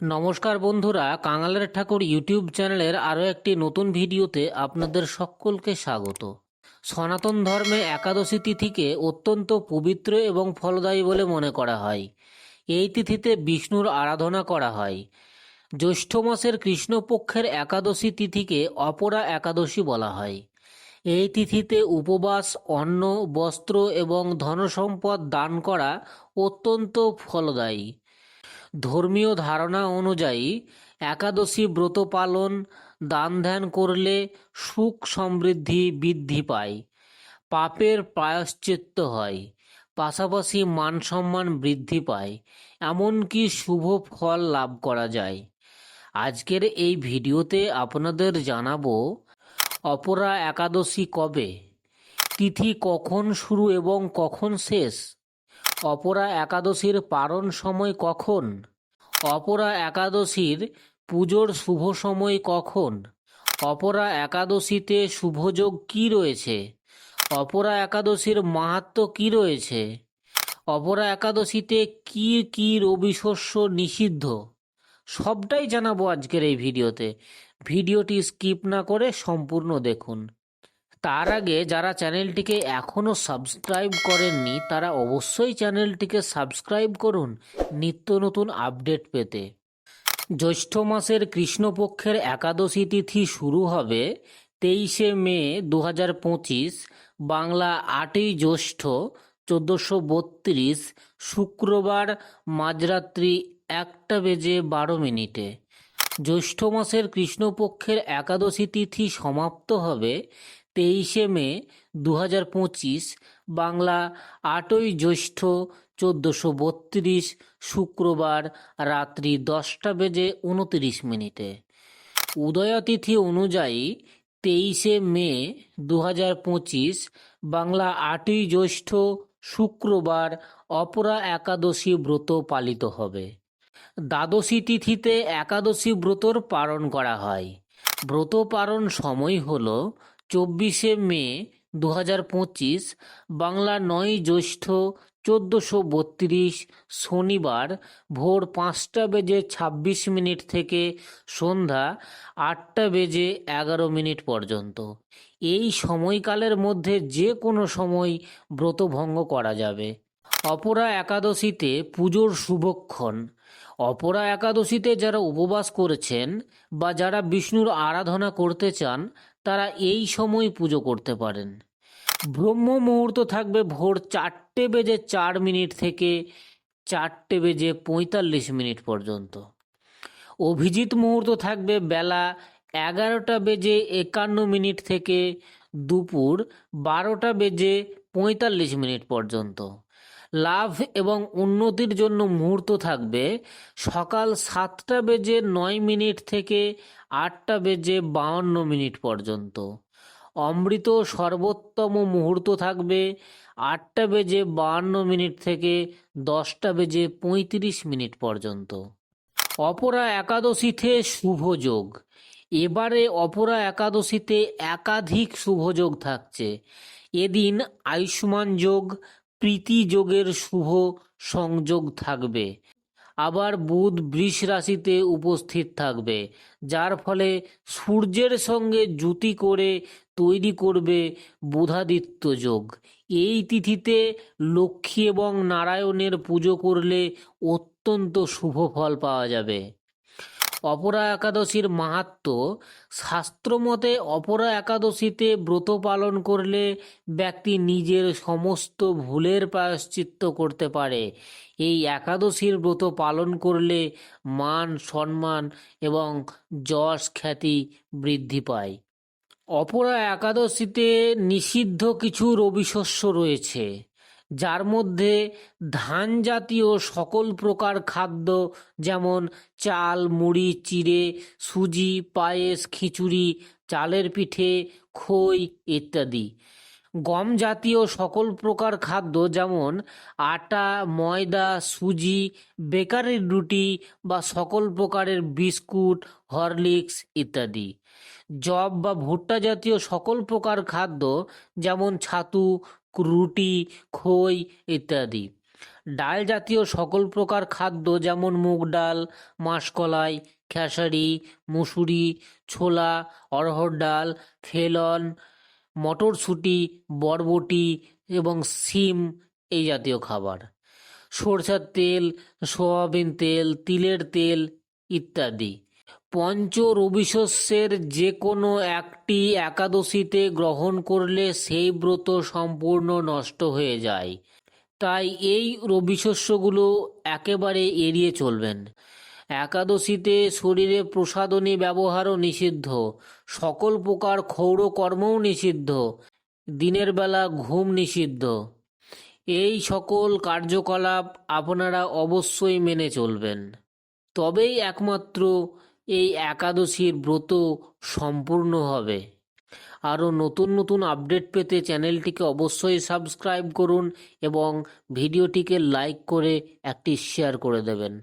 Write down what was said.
নমস্কার বন্ধুরা, কাঙালের ঠাকুর ইউটিউব চ্যানেলের আরও একটি নতুন ভিডিওতে আপনাদের সকলকে স্বাগত। সনাতন ধর্মে একাদশী তিথিকে অত্যন্ত পবিত্র এবং ফলদায়ী বলে মনে করা হয়। এই তিথিতে বিষ্ণুর আরাধনা করা হয়। জ্যৈষ্ঠ মাসের কৃষ্ণপক্ষের একাদশী তিথিকে অপরা একাদশী বলা হয়। এই তিথিতে উপবাস, অন্ন, বস্ত্র এবং ধনসম্পদ দান করা অত্যন্ত ফলদায়ী। ধর্মীয় ধারণা অনুযায়ী একাদশী ব্রত পালন, দান ধ্যান করলে সুখ সমৃদ্ধি বৃদ্ধি পায়, পাপের প্রায়শ্চিত্ত হয়, পাশাপাশি মান সম্মান বৃদ্ধি পায়, এমনকি শুভ ফল লাভ করা যায়। আজকের এই ভিডিওতে আপনাদের জানাব, অপরা একাদশী কবে? তিথি কখন শুরু এবং কখন শেষ? অপরা একাদশীর পারণ সময় কখন? অপরা একাদশীর পুজোর শুভ সময় কখন? অপরা একাদশীতে শুভযোগ কি রয়েছে? অপরা একাদশীর মাহাত্ম্য কি রয়েছে? অপরা একাদশীতে কি কি রবি শস্য নিষিদ্ধ? সবটাই জানাব আজকের এই ভিডিওতে। ভিডিওটি স্কিপ না করে সম্পূর্ণ দেখুন। তার আগে যারা চ্যানেলটিকে এখনও সাবস্ক্রাইব করেননি, তারা অবশ্যই চ্যানেলটিকে সাবস্ক্রাইব করুন নিত্য নতুন আপডেট পেতে। জ্যৈষ্ঠ মাসের কৃষ্ণপক্ষের একাদশী তিথি শুরু হবে তেইশে মে দু হাজার পঁচিশ, বাংলা আটই জ্যৈষ্ঠ চোদ্দোশো বত্রিশ, শুক্রবার মাঝরাত্রি একটা বেজে বারো মিনিটে। জ্যৈষ্ঠ মাসের কৃষ্ণপক্ষের একাদশী তিথি সমাপ্ত হবে তেইশে মে দু হাজার পঁচিশ, বাংলা আটই জ্যৈষ্ঠ চোদ্দোশো বত্রিশ, শুক্রবার রাত্রি দশটা বেজে উনতিরিশ মিনিটে। উদয়াতিথি অনুযায়ী তেইশে মে দু হাজার পঁচিশ, বাংলা আটই জ্যৈষ্ঠ শুক্রবার অপরা একাদশী ব্রত পালিত হবে। দ্বাদশী তিথিতে একাদশী ব্রতর পালন করা হয়। ব্রত পালন সময় হল চব্বিশে মে দু হাজার পঁচিশ, বাংলা নয় জ্যৈষ্ঠ চোদ্দোশো বত্রিশ, শনিবার ভোর পাঁচটা বেজে ছাব্বিশ মিনিট থেকে সন্ধ্যা আটটা বেজে এগারো মিনিট পর্যন্ত। এই সময়কালের মধ্যে যে কোনো সময় ব্রতভঙ্গ করা যাবে। অপরা একাদশীতে পুজোর শুভক্ষণ। অপরা একাদশীতে যারা উপবাস করেছেন বা যারা বিষ্ণুর আরাধনা করতে চান তারা এই সময় পুজো করতে পারেন। ব্রহ্ম মুহূর্ত থাকবে ভোর চারটে বেজে চার মিনিট থেকে চারটে বেজে পঁয়তাল্লিশ মিনিট পর্যন্ত। অভিজিৎ মুহূর্ত থাকবে বেলা এগারোটা বেজে একান্ন মিনিট থেকে দুপুর বারোটা বেজে পঁয়তাল্লিশ মিনিট পর্যন্ত। লাভ এবং উন্নতির জন্য মুহূর্ত থাকবে। সকাল সাতটা বেজে নয় মিনিট থেকে আটটা বেজে বাউন্ন মিনিট পর্যন্ত। অমৃত সর্বোত্তম মুহূর্ত থাকবে আটটা বেজে বাহান্ন মিনিট থেকে দশটা বেজে পঁয়ত্রিশ মিনিট পর্যন্ত। অপরা একাদশীতে শুভযোগ এবারে অপরা একাদশীতে একাধিক শুভযোগ থাকছে। এদিন আয়ুষ্মান যোগ প্রীতি যোগের শুভ সংযোগ থাকবে। আবার বুধ বৃষ রাশিতে উপস্থিত থাকবে, যার ফলে সূর্যের সঙ্গে জুতি করে তৈরি করবে বুধাদিত্য যোগ। এই তিথিতে লক্ষ্মী এবং নারায়ণের পুজো করলে অত্যন্ত শুভ ফল পাওয়া যাবে। অপরা একাদশীর মাহাত্ম শাস্ত্রমতে অপরা একাদশীতে ব্রত পালন করলে ব্যক্তি নিজের সমস্ত ভুলের প্রায়শ্চিত্ত করতে পারে। এই একাদশীর ব্রত পালন করলে মান সম্মান এবং যশ খ্যাতি বৃদ্ধি পায়। অপরা একাদশীতে নিষিদ্ধ কিছু রবিশস্য রয়েছে। যার মধ্যে ধান জাতীয় সকল প্রকার খাদ্য যেমন চাল, মুড়ি, চিড়ে, সুজি, পায়েস, খিচুড়ি, চালের পিঠে, খই ইত্যাদি। গম জাতীয় সকল প্রকার খাদ্য যেমন আটা, ময়দা, সুজি, বেকারির রুটি বা সকল প্রকারের বিস্কুট, হরলিক্স ইত্যাদি। জব বা ভুট্টা জাতীয় সকল প্রকার খাদ্য যেমন ছাতু রুটি, খই ইত্যাদি। ডাল জাতীয় সকল প্রকার খাদ্য যেমন মুগ ডাল, মাসকলাই, খেসারি, মুসুরি, ছোলা, অড়হর ডাল, ফেলন, মটরশুঁটি, বরবটি এবং সিম এই জাতীয় খাবার। সরষের তেল, সয়াবিন তেল, তিলের তেল ইত্যাদি। পঞ্চ রবিশস্যের যে কোনো একটি একাদশীতে গ্রহণ করলে সেই ব্রত সম্পূর্ণ নষ্ট হয়ে যায়। তাই এই রবিশস্যগুলো একেবারে এড়িয়ে চলবেন। একাদশীতে শরীরে প্রসাদনী ব্যবহারও নিষিদ্ধ, সকল প্রকার ক্ষৌর কর্মও নিষিদ্ধ, দিনের বেলা ঘুম নিষিদ্ধ। এই সকল কার্যকলাপ আপনারা অবশ্যই মেনে চলবেন। তবেই একমাত্র এই একাদশীর ব্রত সম্পূর্ণ হবে। আরও নতুন নতুন আপডেট পেতে চ্যানেলটিকে অবশ্যই সাবস্ক্রাইব করুন এবং ভিডিওটিকে লাইক করে একটি শেয়ার করে দেবেন।